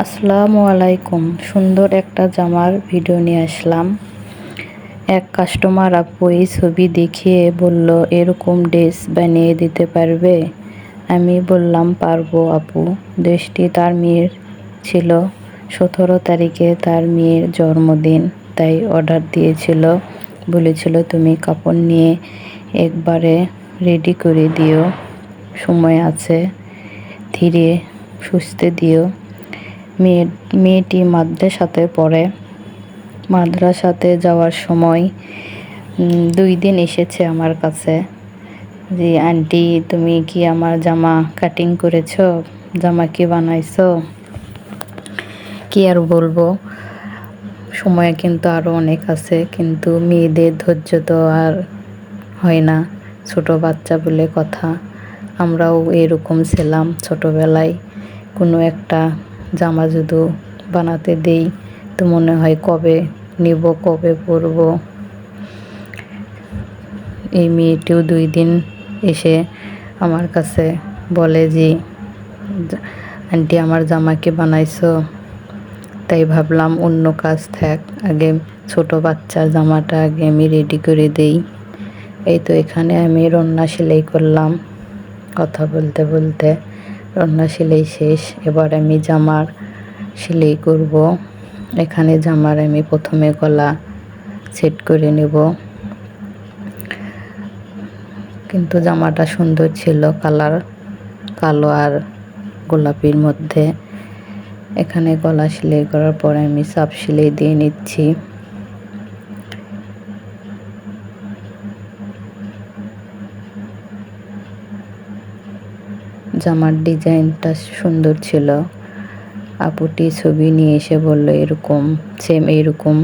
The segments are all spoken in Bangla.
আসসালামু আলাইকুম। সুন্দর একটা জামার ভিডিও নিয়ে আসলাম। এক কাস্টমার আপু এই ছবি দেখিয়ে বলল, এরকম ড্রেস বানিয়ে দিতে পারবে? আমি বললাম, পারব আপু। ড্রেসটি তার মেয়ের ছিল। সতেরো তারিখে তার মেয়ের জন্মদিন, তাই অর্ডার দিয়েছিল। বলেছিল, তুমি কাপড় নিয়ে একবারে রেডি করে দিও। সময় আছে, ধীরে সুস্থে দিও। মেয়ে, মেয়েটি মাদ্রাসাতে পড়ে। মাদ্রাসাতে যাওয়ার সময় দুই দিন এসেছে আমার কাছে যে, আন্টি, তুমি কি আমার জামা কাটিং করেছ? জামা কি বানাইছো? কি আর বলব? সময় কিন্তু আরও অনেক আছে, কিন্তু মেয়েদের ধৈর্য তো আর হয় না। ছোট বাচ্চা বলে কথা। আমরাও এরকম ছিলাম ছোটোবেলায়। কোনো একটা জামা যদি বানাতে দেই। তো মনে হয় কবে নেব, কবে পরব? এই মেয়েটিও দুই দিন এসে আমার কাছে বলে যে, আন্টি, আমার জামাকে বানাইছো। তাই ভাবলাম অন্য কাজ থাক। আগে ছোট বাচ্চার জামাটা আগে আমি রেডি করে দেই। এই তো এখানে আমি রান্না সেলাই করলাম কথা বলতে বলতে। রন্না সেলাই শেষ। এবার আমি জামার সেলাই করব। এখানে জামার আমি প্রথমে গলা সেট করে নেব। কিন্তু জামাটা সুন্দর ছিল কালার, কালো আর গোলাপির মধ্যে। এখানে গলা সেলাই করার পরে আমি সাপ সেলাই দিয়ে নিচ্ছি। জামার ডিজাইনটা সুন্দর ছিল। আপুটি ছবি নিয়ে এসে বলল, এরকম সেম এরকম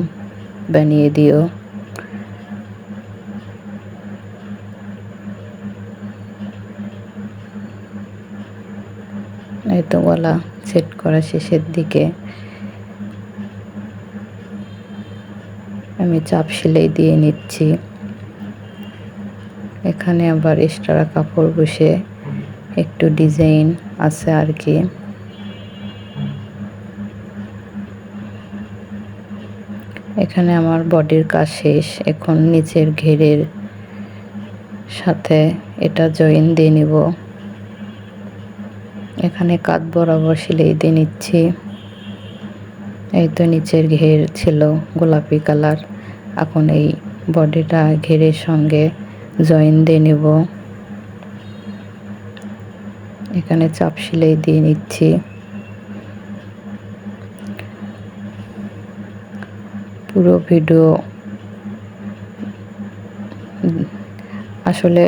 বানিয়ে দিও। এই তো গলা সেট করা শেষের দিকে। আমি চাপ সেলাই দিয়ে নিচ্ছি। এখানে আবার এক্সট্রা কাপড় বসে একটু ডিজাইন আছে আর কি। এখানে আমার বডির কাজ শেষ। এখন নিচের ঘেরের সাথে এটা জয়েন দিয়ে নিব। এখানে কাত বরাবর সিলাই দিয়ে নিচ্ছি। এই তো নিচের ঘের ছিল গোলাপি কালার। এখন এই বডিটা ঘেরের সঙ্গে জয়েন দিয়ে নেব। এখানে চাপ সেলাই দিয়ে নিচ্ছি। পুরো ভিডিও আসলে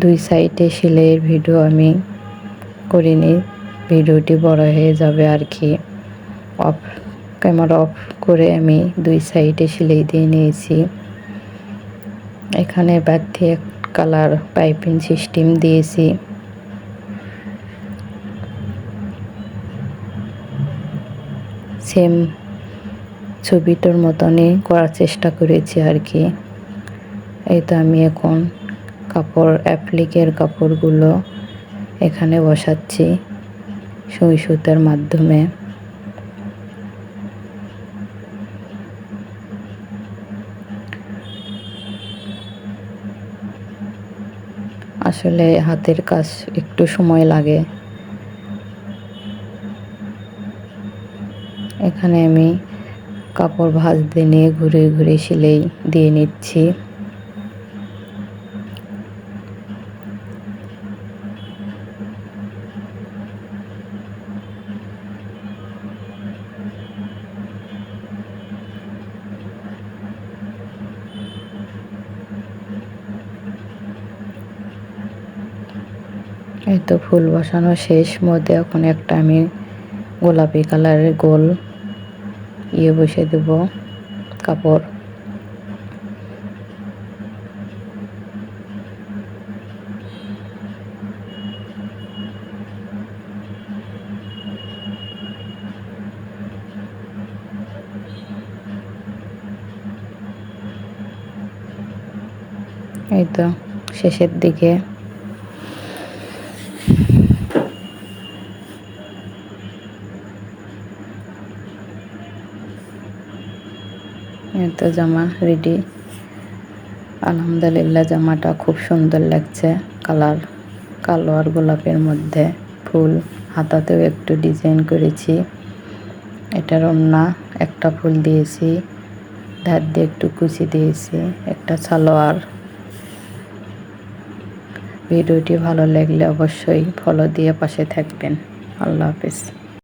দুই সাইডে সেলাইয়ের ভিডিও আমি করিনি, ভিডিওটি বড় হয়ে যাবে আর কি। অফ, ক্যামেরা অফ করে আমি দুই সাইডে সেলাই দিয়ে নিয়েছি। এখানে বাড়তি কালার পাইপিং সিস্টেম দিয়েছি। সেম ছবিটার মতনই করার চেষ্টা করেছি আর কি। এই তো আমি এখন কাপড়, অ্যাপ্লিকের কাপড়গুলো এখানে বসাচ্ছি সুই সুতার মাধ্যমে। আসলে হাতের কাজ একটু সময় লাগে। এখানে আমি কাপড় ভাঁজ দিয়ে নিয়ে ঘুরে ঘুরে সেলাই দিয়ে নিচ্ছি। এই তো ফুল বসানো শেষ। মধ্যে এখন একটা আমি গোলাপি কালারের গোল ইয়ে বসে দেব কাপড়। এই তো শেষের দিকে। তো জামা রেডি আলহামদুলিল্লাহ, জামাটা খুব সুন্দর লাগছে। কালার, কালো আর গোলাপের মধ্যে। ফুল, হাতাতেও একটু ডিজাইন করেছি। এটার অন্যা একটা ফুল দিয়েছি। ধার দিয়ে একটু কুচি দিয়েছি। একটা সালোয়ার। ভিডিওটি ভালো লাগলে অবশ্যই ফলো দিয়ে পাশে থাকবেন। আল্লাহ হাফিজ।